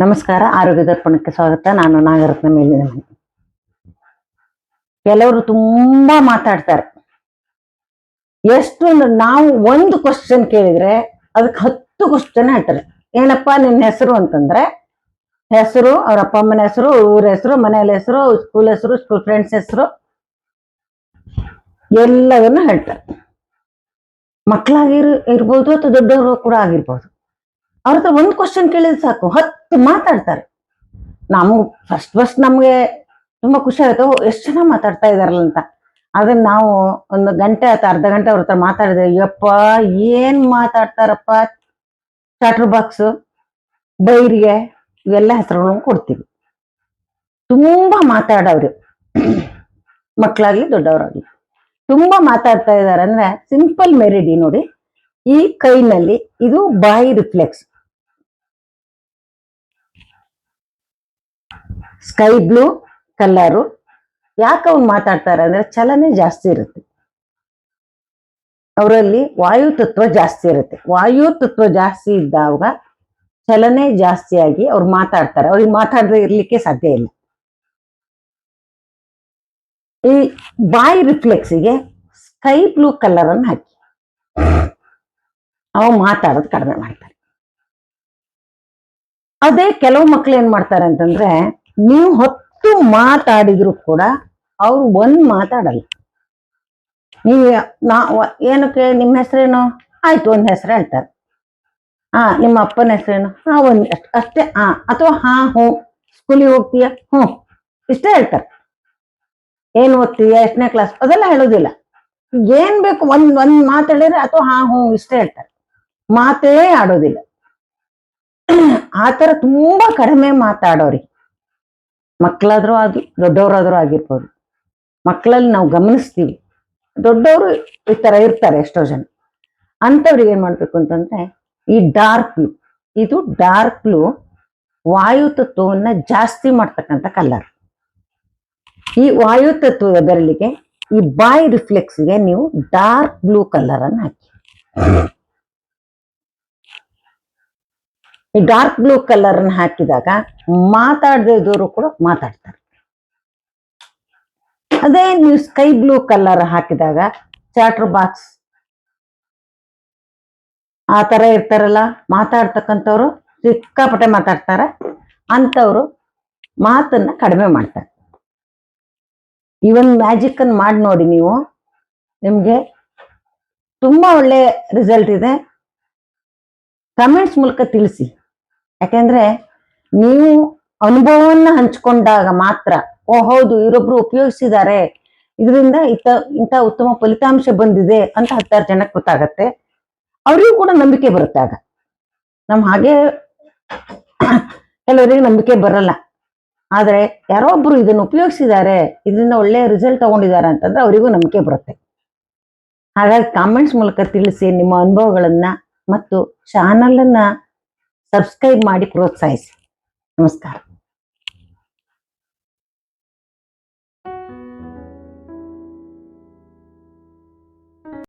ನಮಸ್ಕಾರ, ಆರೋಗ್ಯ ದರ್ಪಣಕ್ಕೆ ಸ್ವಾಗತ. ನಾನು ನಾಗರತ್ನ ಮೇಲಿನ ಮನೆ. ಕೆಲವರು ತುಂಬಾ ಮಾತಾಡ್ತಾರೆ. ಎಷ್ಟು ನಾವು ಒಂದು ಕ್ವಶನ್ ಕೇಳಿದ್ರೆ ಅದಕ್ಕೆ ಹತ್ತು ಕ್ವಶನ್ ಹೇಳ್ತಾರೆ. ಏನಪ್ಪಾ, ನಿನ್ನ ಹೆಸರು ಅಂತಂದ್ರೆ? ಹೆಸರು, ಅವ್ರ ಅಪ್ಪ ಅಮ್ಮನ ಹೆಸರು, ಊರ ಹೆಸರು ಮನೆಯಲ್ಲಿ ಹೆಸರು ಸ್ಕೂಲ್ ಹೆಸರು ಸ್ಕೂಲ್ ಫ್ರೆಂಡ್ಸ್ ಹೆಸರು ಎಲ್ಲವನ್ನು ಹೇಳ್ತಾರೆ. ಮಕ್ಕಳಾಗಿರ್ ಇರ್ಬೋದು ಅಥವಾ ದೊಡ್ಡವರು ಕೂಡ ಆಗಿರ್ಬೋದು. ಅವ್ರ ಹತ್ರ ಒಂದು ಕ್ವಶನ್ ಕೇಳಿದ್ರೆ ಸಾಕು, ಹತ್ತು ಮಾತಾಡ್ತಾರೆ. ನಾವು ಫಸ್ಟ್ ಫಸ್ಟ್ ನಮಗೆ ತುಂಬಾ ಖುಷಿ ಆಯ್ತು ಎಷ್ಟು ಜನ ಮಾತಾಡ್ತಾ ಇದಾರಲ್ಲ ಅಂತ. ಅದನ್ನ ನಾವು ಒಂದು ಗಂಟೆ ಅಥವಾ ಅರ್ಧ ಗಂಟೆ ಅವ್ರ ಹತ್ರ ಮಾತಾಡಿದ್ರೆ, ಯಪ್ಪ, ಏನ್ ಮಾತಾಡ್ತಾರಪ್ಪ? ಚಾಟ್ರ್ ಬಾಕ್ಸ್ ಬೈರಿಗೆ ಇವೆಲ್ಲ ಹೆಸರುಗಳನ್ನು ಕೊಡ್ತೀವಿ. ತುಂಬಾ ಮಾತಾಡೋರು ಮಕ್ಕಳಾಗ್ಲಿ ದೊಡ್ಡವರಾಗ್ಲಿ. ತುಂಬಾ ಮಾತಾಡ್ತಾ ಇದ್ದಾರೆ ಅಂದ್ರೆ ಸಿಂಪಲ್ ಮೆರಿಡಿ ನೋಡಿ. ಈ ಕೈನಲ್ಲಿ ಇದು ಬಾಯಿ ರಿಫ್ಲೆಕ್ಸ್ ಸ್ಕೈ ಬ್ಲೂ ಕಲರು ಯಾಕೆ ಅವ್ನು ಮಾತಾಡ್ತಾರೆ ಅಂದ್ರೆ ಚಲನೆ ಜಾಸ್ತಿ ಇರುತ್ತೆ. ಅವರಲ್ಲಿ ವಾಯು ತತ್ವ ಜಾಸ್ತಿ ಇರುತ್ತೆ. ವಾಯು ತತ್ವ ಜಾಸ್ತಿ ಇದ್ದಾಗ ಚಲನೆ ಜಾಸ್ತಿಯಾಗಿ ಅವ್ರು ಮಾತಾಡ್ತಾರೆ. ಅವ್ರಿಗೆ ಮಾತಾಡದೆ ಇರ್ಲಿಕ್ಕೆ ಸಾಧ್ಯ ಇಲ್ಲ. ಈ ಬಾಯಿ ರಿಫ್ಲೆಕ್ಸಿಗೆ ಸ್ಕೈ ಬ್ಲೂ ಕಲರ್ ಅನ್ನು ಹಾಕಿ. ಅವ ಮಾತಾಡೋದು ಕಡಿಮೆ ಮಾಡ್ತಾರೆ. ಅದೇ ಕೆಲವು ಮಕ್ಳು ಏನ್ ಮಾಡ್ತಾರೆ ಅಂತಂದ್ರೆ ನೀವು ಹೊತ್ತು ಮಾತಾಡಿದ್ರು ಕೂಡ ಅವ್ರು ಒಂದ್ ಮಾತಾಡಲ್ಲ. ನೀವು ನಾ ಏನಕ್ಕೆ ನಿಮ್ಮ ಹೆಸರೇನು? ಆಯ್ತು, ಒಂದ್ ಹೆಸರು ಹೇಳ್ತಾರೆ. ಹಾ ನಿಮ್ಮ ಅಪ್ಪನ ಹೆಸರೇನು? ಹಾ ಒಂದ್ ಅಷ್ಟ್- ಅಷ್ಟೇ ಹಾ ಅಥವಾ ಹಾ ಹ್ಞೂ ಸ್ಕೂಲಿಗೆ ಹೋಗ್ತೀಯ? ಹ್ಞೂ ಇಷ್ಟೇ ಹೇಳ್ತಾರೆ. ಏನ್ ಓದ್ತೀಯ ಎಷ್ಟನೇ ಕ್ಲಾಸ್ ಅದೆಲ್ಲ ಹೇಳೋದಿಲ್ಲ. ಏನ್ ಬೇಕು, ಒಂದ್ ಒಂದ್ ಮಾತಾಡಿದ್ರೆ ಅಥವಾ ಹಾ, ಹ್ಞೂ, ಇಷ್ಟೇ ಹೇಳ್ತಾರೆ. ಮಾತೇ ಆಡೋದಿಲ್ಲ. ಆತರ ತುಂಬಾ ಕಡಿಮೆ ಮಾತಾಡೋರಿ ಮಕ್ಕಳಾದ್ರೂ ಅದು ದೊಡ್ಡವರಾದ್ರೂ ಆಗಿರ್ಬೋದು. ಮಕ್ಕಳಲ್ಲಿ ನಾವು ಗಮನಿಸ್ತೀವಿ. ದೊಡ್ಡವರು ಈ ತರ ಇರ್ತಾರೆ ಎಷ್ಟೋ ಜನ. ಅಂಥವ್ರಿಗೆ ಏನ್ ಮಾಡ್ಬೇಕು ಅಂತಂದ್ರೆ, ಈ ಡಾರ್ಕ್ ಬ್ಲೂ ಇದು ಡಾರ್ಕ್ ಬ್ಲೂ ವಾಯು ತತ್ವವನ್ನ ಜಾಸ್ತಿ ಮಾಡ್ತಕ್ಕಂಥ ಕಲರ್ ಈ ವಾಯು ತತ್ವದ ಬೆರಳಿಗೆ ಈ ಬಾಯ್ ರಿಫ್ಲೆಕ್ಸ್ಗೆ ನೀವು ಡಾರ್ಕ್ ಬ್ಲೂ ಕಲರ್ ಅನ್ನು ಹಾಕಿ. ಈ ಡಾರ್ಕ್ ಬ್ಲೂ ಕಲರ್ ಅನ್ನು ಹಾಕಿದಾಗ ಮಾತಾಡದಿದ್ದವರು ಕೂಡ ಮಾತಾಡ್ತಾರೆ. ಅದೇ ನೀವು ಸ್ಕೈ ಬ್ಲೂ ಕಲರ್ ಹಾಕಿದಾಗ ಚಾಟ್ರ್ ಬಾಕ್ಸ್ ಆ ತರ ಇರ್ತಾರಲ್ಲ, ಮಾತಾಡ್ತಕ್ಕಂಥವ್ರು ಸಿಕ್ಕಾಪಟ್ಟೆ ಮಾತಾಡ್ತಾರೆ, ಅಂಥವ್ರು ಮಾತನ್ನ ಕಡಿಮೆ ಮಾಡ್ತಾರೆ. ಈ ಒಂದು ಮ್ಯಾಜಿಕ್ ಅನ್ನು ಮಾಡಿ ನೋಡಿ ನೀವು. ನಿಮಗೆ ತುಂಬಾ ಒಳ್ಳೆ ರಿಸಲ್ಟ್ ಇದೆ. ಕಮೆಂಟ್ಸ್ ಮೂಲಕ ತಿಳಿಸಿ. ಯಾಕೆಂದ್ರೆ ನೀವು ಅನುಭವವನ್ನ ಹಂಚಿಕೊಂಡಾಗ ಮಾತ್ರ, ಓ ಹೌದು, ಇವರೊಬ್ರು ಉಪಯೋಗಿಸಿದ್ದಾರೆ. ಇದರಿಂದ ಇತ ಇಂಥ ಉತ್ತಮ ಫಲಿತಾಂಶ ಬಂದಿದೆ ಅಂತ ಹತ್ತಾರು ಜನಕ್ಕೆ ಗೊತ್ತಾಗತ್ತೆ. ಅವರಿಗೂ ಕೂಡ ನಂಬಿಕೆ ಬರುತ್ತೆ ಆಗ. ನಮ್ ಹಾಗೆ ಕೆಲವರಿಗೆ ನಂಬಿಕೆ ಬರಲ್ಲ. ಆದ್ರೆ ಯಾರೋ ಒಬ್ಬರು ಇದನ್ನು ಉಪಯೋಗಿಸಿದ್ದಾರೆ, ಇದರಿಂದ ಒಳ್ಳೆಯ ರಿಸಲ್ಟ್ ತಗೊಂಡಿದ್ದಾರೆ ಅಂತಂದ್ರೆ ಅವರಿಗೂ ನಂಬಿಕೆ ಬರುತ್ತೆ. ಹಾಗಾಗಿ ಕಾಮೆಂಟ್ಸ್ ಮೂಲಕ ತಿಳಿಸಿ ನಿಮ್ಮ ಅನುಭವಗಳನ್ನ ಮತ್ತು ಚಾನಲನ್ನು ಸಬ್ಸ್ಕ್ರೈಬ್ ಮಾಡಿ ಪ್ರೋತ್ಸಾಹಿಸಿ. ನಮಸ್ಕಾರ.